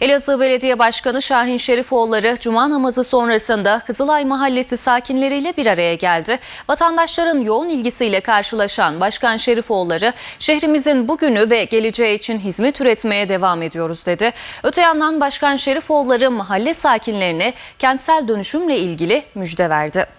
Elazığ Belediye Başkanı Şahin Şerifoğulları Cuma namazı sonrasında Kızılay Mahallesi sakinleriyle bir araya geldi. Vatandaşların yoğun ilgisiyle karşılaşan Başkan Şerifoğulları, şehrimizin bugünü ve geleceği için hizmet üretmeye devam ediyoruz dedi. Öte yandan Başkan Şerifoğulları mahalle sakinlerine kentsel dönüşümle ilgili müjde verdi.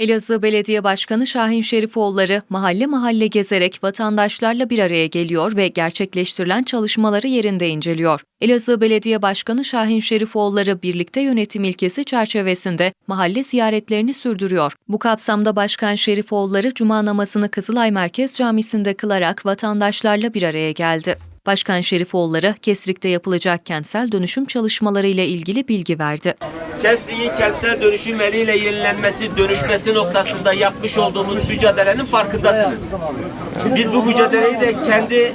Elazığ Belediye Başkanı Şahin Şerifoğulları mahalle mahalle gezerek vatandaşlarla bir araya geliyor ve gerçekleştirilen çalışmaları yerinde inceliyor. Elazığ Belediye Başkanı Şahin Şerifoğulları birlikte yönetim ilkesi çerçevesinde mahalle ziyaretlerini sürdürüyor. Bu kapsamda Başkan Şerifoğulları cuma namazını Kızılay Merkez Camisi'nde kılarak vatandaşlarla bir araya geldi. Başkan Şerifoğulları Kesrik'te yapılacak kentsel dönüşüm çalışmaları ile ilgili bilgi verdi. Kesri'nin kentsel dönüşüm eliyle yenilenmesi, dönüşmesi noktasında yapmış olduğumuz mücadelenin farkındasınız. Biz bu mücadeleyi de kendi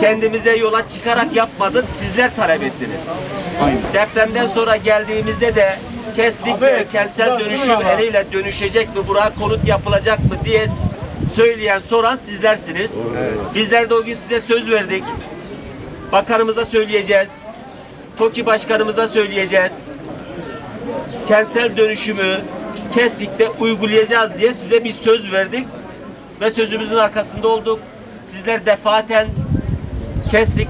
kendimize yola çıkarak yapmadık, sizler talep ettiniz. Depremden sonra geldiğimizde de Kesrik kentsel dönüşüm eliyle dönüşecek mi, buraya konut yapılacak mı diye söyleyen, soran sizlersiniz. Bizler de o gün size söz verdik. Bakanımıza söyleyeceğiz. TOKİ başkanımıza söyleyeceğiz kentsel dönüşümü Kestik'te uygulayacağız diye size bir söz verdik ve sözümüzün arkasında olduk. Sizler defaten Kestik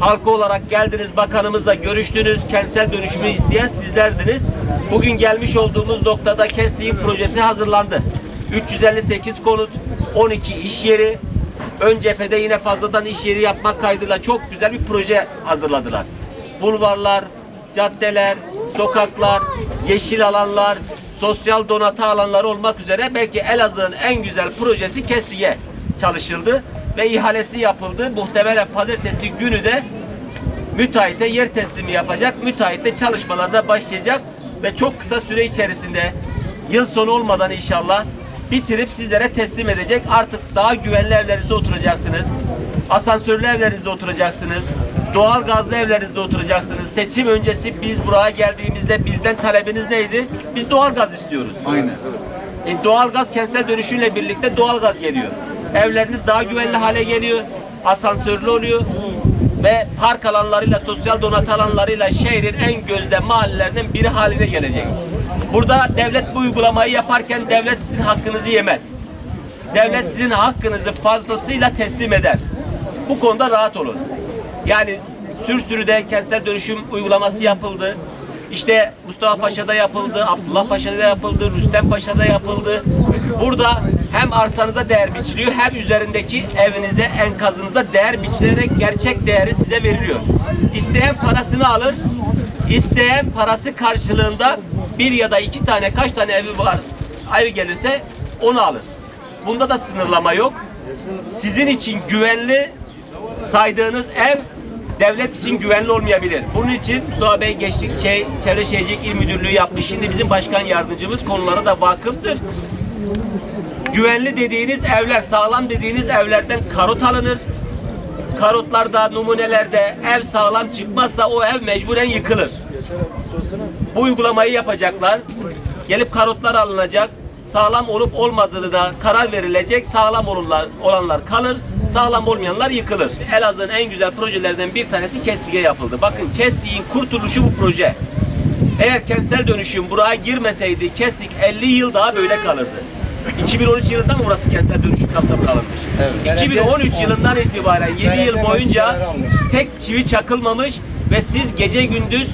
halkı olarak geldiniz, bakanımızla görüştünüz, kentsel dönüşümü isteyen sizlerdiniz. Bugün gelmiş olduğumuz noktada Kestik'in projesi hazırlandı. 358 konut, 12 iş yeri, ön cephede yine fazladan iş yeri yapmak kaydıyla çok güzel bir proje hazırladılar. Bulvarlar, caddeler, sokaklar, yeşil alanlar, sosyal donatı alanları olmak üzere belki Elazığ'ın en güzel projesi Kesiye çalışıldı ve ihalesi yapıldı. Muhtemelen pazartesi günü de müteahhite yer teslimi yapacak. Müteahhit de çalışmalarına başlayacak ve çok kısa süre içerisinde yıl sonu olmadan inşallah bitirip sizlere teslim edecek. Artık daha güvenli evlerinizde oturacaksınız. Asansörlü evlerinizde oturacaksınız. Doğal gazlı evlerinizde oturacaksınız. Seçim öncesi biz buraya geldiğimizde bizden talebiniz neydi? Biz doğal gaz istiyoruz. Aynen. E, doğalgaz kentsel dönüşümle birlikte doğalgaz geliyor. Evleriniz daha güvenli hale geliyor. Asansörlü oluyor. Ve park alanlarıyla, sosyal donatı alanlarıyla şehrin en gözde mahallelerinden biri haline gelecek. Burada devlet bu uygulamayı yaparken devlet sizin hakkınızı yemez. Devlet sizin hakkınızı fazlasıyla teslim eder. Bu konuda rahat olun. Yani Sürsürü'de kentsel dönüşüm uygulaması yapıldı. İşte Mustafa Paşa'da yapıldı, Abdullah Paşa'da yapıldı, Rüstem Paşa'da yapıldı. Burada hem arsanıza değer biçiliyor hem üzerindeki evinize, enkazınıza değer biçilerek gerçek değeri size veriliyor. İsteyen parasını alır, isteyen parası karşılığında bir ya da iki tane kaç tane evi var, ev gelirse onu alır. Bunda da sınırlama yok. Sizin için güvenli saydığınız ev devlet için güvenli olmayabilir. Bunun için Mustafa Bey geçtik şey, Çevre Şehircilik İl Müdürlüğü yapmış. Şimdi bizim başkan yardımcımız konulara da vakıftır. Güvenli dediğiniz evler, sağlam dediğiniz evlerden karot alınır. Karotlarda, numunelerde ev sağlam çıkmazsa o ev mecburen yıkılır. Bu uygulamayı yapacaklar. Gelip karotlar alınacak. Sağlam olup olmadığı da karar verilecek. Sağlam olanlar, olanlar kalır. Sağlam olmayanlar yıkılır. Elazığ'ın en güzel projelerinden bir tanesi Kessik'e yapıldı. Bakın Kessik'in kurtuluşu bu proje. Eğer kentsel dönüşüm buraya girmeseydi Kessik 50 yıl daha böyle kalırdı. 2013 yılında mı burası kentsel dönüşüm kapsamına alınmış? Evet. 2013 yılından itibaren 7 yıl boyunca tek çivi çakılmamış ve siz gece gündüz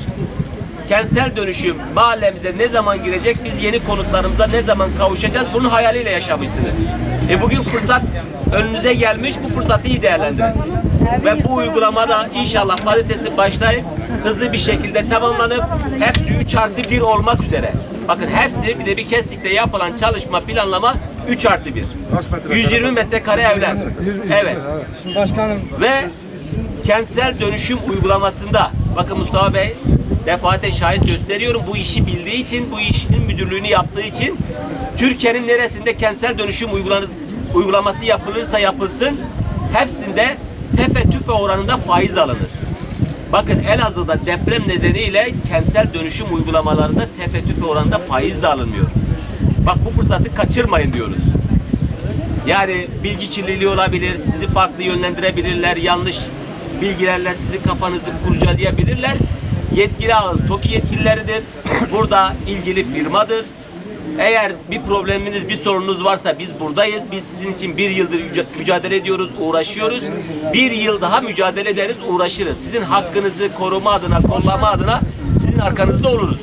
kentsel dönüşüm mahallemize ne zaman girecek, biz yeni konutlarımıza ne zaman kavuşacağız bunun hayaliyle yaşamışsınız. E bugün fırsat önünüze gelmiş, bu fırsatı iyi değerlendirin. Ve bu uygulamada inşallah pazartesi başlayıp hızlı bir şekilde tamamlanıp hepsi 3 artı 1 olmak üzere. Bakın hepsi bir de bir kestikte yapılan çalışma planlama 3 artı 1. 120 metrekare evler. Evet. Şimdi başkanım Ve kentsel dönüşüm uygulamasında bakın Mustafa Bey defaate şahit gösteriyorum bu işi bildiği için bu işin müdürlüğünü yaptığı için Türkiye'nin neresinde kentsel dönüşüm uygulaması yapılırsa yapılsın hepsinde tefe tüfe oranında faiz alınır. Bakın Elazığ'da deprem nedeniyle kentsel dönüşüm uygulamalarında tefe tüfe oranında faiz de alınmıyor. Bak bu fırsatı kaçırmayın diyoruz. Yani bilgi kirliliği olabilir, sizi farklı yönlendirebilirler, yanlış bilgilerle sizin kafanızı kurcalayabilirler. Yetkili ağız TOKİ yetkilileridir. Burada ilgili firmadır. Eğer bir probleminiz, bir sorunuz varsa biz buradayız. Biz sizin için bir yıldır müca- mücadele ediyoruz, uğraşıyoruz. Bir yıl daha mücadele ederiz, uğraşırız. Sizin hakkınızı koruma adına, kollama adına sizin arkanızda oluruz.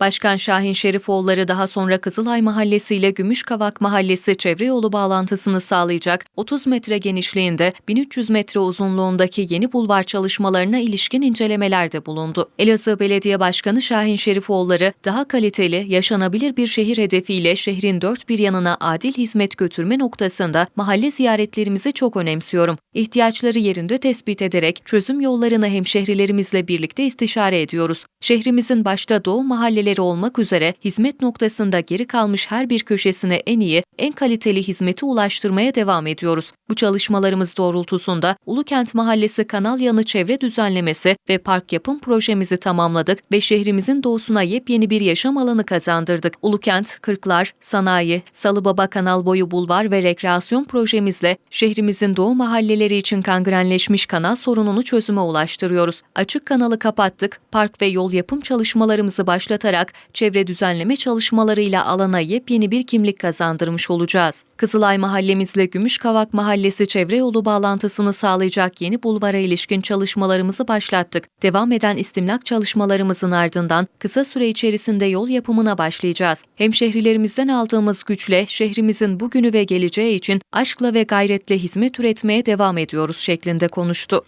Başkan Şahin Şerifoğulları daha sonra Kızılay Mahallesi ile Gümüşkavak Mahallesi çevre yolu bağlantısını sağlayacak 30 metre genişliğinde 1300 metre uzunluğundaki yeni bulvar çalışmalarına ilişkin incelemelerde bulundu. Elazığ Belediye Başkanı Şahin Şerifoğulları daha kaliteli, yaşanabilir bir şehir hedefiyle şehrin dört bir yanına adil hizmet götürme noktasında mahalle ziyaretlerimizi çok önemsiyorum. İhtiyaçları yerinde tespit ederek çözüm yollarını hemşehrilerimizle birlikte istişare ediyoruz. Şehrimizin başta doğu mahalleleri olmak üzere hizmet noktasında geri kalmış her bir köşesine en iyi, en kaliteli hizmeti ulaştırmaya devam ediyoruz. Bu çalışmalarımız doğrultusunda Ulukent Mahallesi kanal yanı çevre düzenlemesi ve park yapım projemizi tamamladık ve şehrimizin doğusuna yepyeni bir yaşam alanı kazandırdık. Ulukent, Kırklar, Sanayi, Salıbaba Kanal Boyu Bulvar ve Rekreasyon projemizle şehrimizin doğu mahalleleri için kangrenleşmiş kanal sorununu çözüme ulaştırıyoruz. Açık kanalı kapattık, park ve yol yapım çalışmalarımızı başlatarak çevre düzenleme çalışmalarıyla alana yepyeni bir kimlik kazandırmış olacağız. Kızılay mahallemizle Gümüşkavak Mahallesi çevre yolu bağlantısını sağlayacak yeni bulvara ilişkin çalışmalarımızı başlattık. Devam eden istimlak çalışmalarımızın ardından kısa süre içerisinde yol yapımına başlayacağız. Hemşehrilerimizden aldığımız güçle şehrimizin bugünü ve geleceği için aşkla ve gayretle hizmet üretmeye devam ediyoruz şeklinde konuştu.